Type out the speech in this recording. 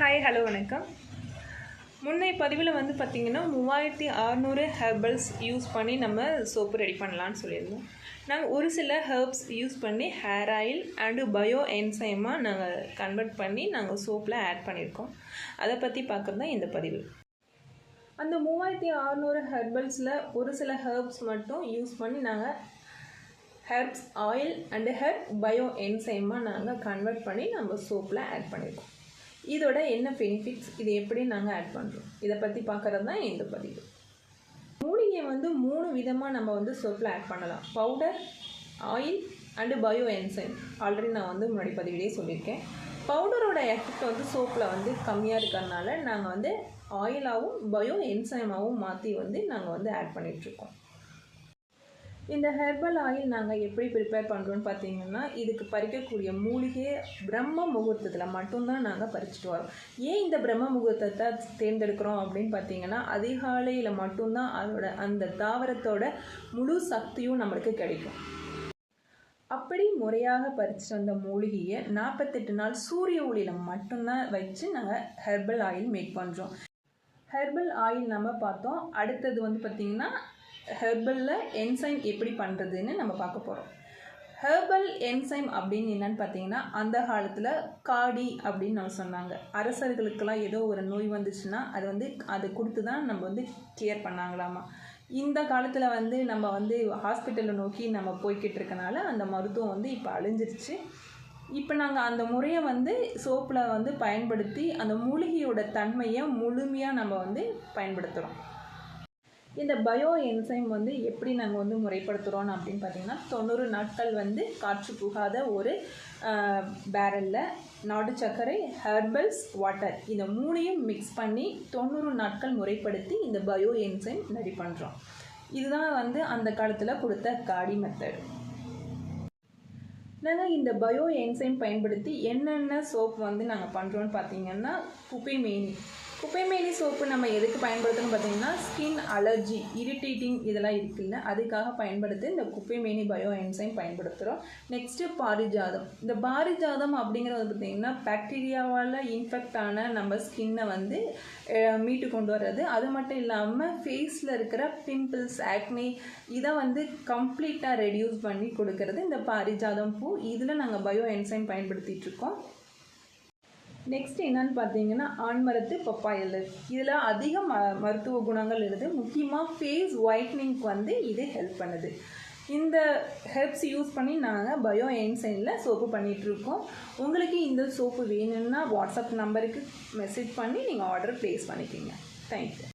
Hi hello வணக்கம். முன்னை பதிவில் வந்து பார்த்திங்கன்னா மூவாயிரத்தி அறநூறு ஹெர்பல்ஸ் யூஸ் பண்ணி நம்ம சோப்பு ரெடி பண்ணலான்னு சொல்லியிருந்தோம். நாங்கள் ஒரு சில ஹெர்ப்ஸ் யூஸ் பண்ணி ஹேர் ஆயில் அண்டு பயோ என்சைமாக நாங்கள் கன்வெர்ட் பண்ணி நாங்கள் சோப்பில் ஆட் பண்ணியிருக்கோம். அதை பற்றி பார்க்குறது தான் இந்த பதிவு. அந்த மூவாயிரத்தி அறநூறு ஹெர்பல்ஸில் ஒரு சில ஹெர்ப்ஸ் மட்டும் யூஸ் பண்ணி நாங்கள் herbs oil and herb bio என்சைமாக நாங்கள் கன்வெர்ட் பண்ணி நம்ம சோப்பில் ஆட் பண்ணியிருக்கோம். இதோட என்ன பெனிஃபிட்ஸ் இது எப்படி நாங்கள் ஆட் பண்ணுறோம் இதை பற்றி பார்க்குறது தான் இந்த பதிவு. மூலிகை வந்து மூணு விதமாக நம்ம வந்து சோப்பில் ஆட் பண்ணலாம். Powder oil and bio enzyme already நான் வந்து முன்னாடி பதிவிலேயே சொல்லியிருக்கேன். பவுடரோட எஃபெக்ட் வந்து சோப்பில் வந்து கம்மியாக இருக்கிறதுனால நாங்கள் வந்து ஆயிலாகவும் பயோ என்சைமாகவும் மாற்றி வந்து நாங்கள் வந்து ஆட் பண்ணிகிட்ருக்கோம் இந்த ஹெர்பல் ஆயில் நாங்கள் எப்படி ப்ரிப்பேர் பண்ணுறோன்னு பார்த்தீங்கன்னா இதுக்கு பறிக்கக்கூடிய மூலிகையை பிரம்ம முகூர்த்தத்தில் மட்டும்தான் நாங்கள் பறிச்சுட்டு வரோம். ஏன் இந்த பிரம்ம முகூர்த்தத்தை தேர்ந்தெடுக்கிறோம் அப்படின்னு பார்த்தீங்கன்னா அதிகாலையில் மட்டும்தான் அதோட அந்த தாவரத்தோட முழு சக்தியும் நம்மளுக்கு கிடைக்கும். அப்படி முறையாக பறிச்சிட்டு வந்த மூலிகையை நாற்பத்தெட்டு நாள் சூரிய ஒளியில் மட்டும்தான் வச்சு நாங்கள் ஹெர்பல் ஆயில் மேக் பண்ணுறோம் ஹெர்பல் ஆயில் நம்ம பார்த்தோம். அடுத்தது வந்து பார்த்திங்கன்னா ஹெர்பலில் என்சைம் எப்படி பண்ணுறதுன்னு நம்ம பார்க்க போகிறோம் ஹெர்பல் என்சைம் அப்படின்னு என்னன்னு பார்த்தீங்கன்னா அந்த காலத்தில் காடி அப்படின்னு நம்ம சொன்னாங்க. அரசர்களுக்கெல்லாம் ஏதோ ஒரு நோய் வந்துச்சுன்னா அது வந்து அதை கொடுத்து தான் நம்ம வந்து கிளியர் பண்ணாங்களாமா. இந்த காலத்தில் வந்து நம்ம வந்து ஹாஸ்பிட்டலை நோக்கி நம்ம போய்கிட்டு இருக்கனால அந்த மருத்துவம் வந்து இப்போ அழிஞ்சிருச்சு. இப்போ நாங்கள் அந்த முறையை வந்து சோப்பில் வந்து பயன்படுத்தி அந்த மூலிகையோட தன்மையை முழுமையாக நம்ம வந்து பயன்படுத்துகிறோம் இந்த பயோ என்சைம் வந்து எப்படி நாங்கள் வந்து முறைப்படுத்துகிறோம் அப்படின்னு பார்த்தீங்கன்னா தொண்ணூறு நாட்கள் வந்து காற்று புகாத ஒரு பேரலில் நாடு சர்க்கரை ஹெர்பல்ஸ் வாட்டர் இந்த மூணையும் மிக்ஸ் பண்ணி தொண்ணூறு நாட்கள் முறைப்படுத்தி இந்த பயோ என்சைம் ரெடி பண்ணுறோம் இதுதான் வந்து அந்த காலத்தில் கொடுத்த காடி மெத்தட் நாங்கள் இந்த பயோ என்சைம் பயன்படுத்தி என்னென்ன சோப் வந்து நாங்கள் பண்ணுறோன்னு பார்த்தீங்கன்னா குப்பை மேனி குப்பைமேனி சோப்பு நம்ம எதுக்கு பயன்படுத்தணும் பார்த்தீங்கன்னா ஸ்கின் அலர்ஜி இரிட்டேட்டிங் இதெல்லாம் இருக்குல்ல அதுக்காக பயன்படுத்தி இந்த குப்பைமேனி பயோ என்சைம் பயன்படுத்துகிறோம் நெக்ஸ்ட்டு பாரிஜாதம். இந்த பாரிஜாதம் அப்படிங்கிறது பார்த்திங்கன்னா பாக்டீரியாவால் இன்ஃபெக்ட் ஆன நம்ம ஸ்கின்னை வந்து மீட்டு கொண்டு வர்றது. அது மட்டும் இல்லாமல் ஃபேஸில் இருக்கிற பிம்பிள்ஸ் ஆக்னி இதை வந்து கம்ப்ளீட்டாக ரெடியூஸ் பண்ணி கொடுக்கறது இந்த பாரிஜாதம் பூ. இதில் நாங்கள் பயோ என்சைம் பயன்படுத்திகிட்ருக்கோம் நெக்ஸ்ட் என்னன்னு பார்த்தீங்கன்னா ஆண்மரத்து பப்பாயில் இதில் அதிக ம மருத்துவ குணங்கள் இருக்குது முக்கியமாக ஃபேஸ் ஒயிட்னிங்க்கு வந்து இது ஹெல்ப் பண்ணுது. இந்த ஹெர்ப்ஸ் யூஸ் பண்ணி நாங்கள் பயோ என்சைனில் சோப்பு பண்ணிகிட்ருக்கோம் உங்களுக்கு இந்த சோப்பு வேணும்னா வாட்ஸ்அப் நம்பருக்கு மெசேஜ் பண்ணி நீங்கள் ஆர்டர் ப்ளேஸ் பண்ணிக்கிங்க. தேங்க்யூ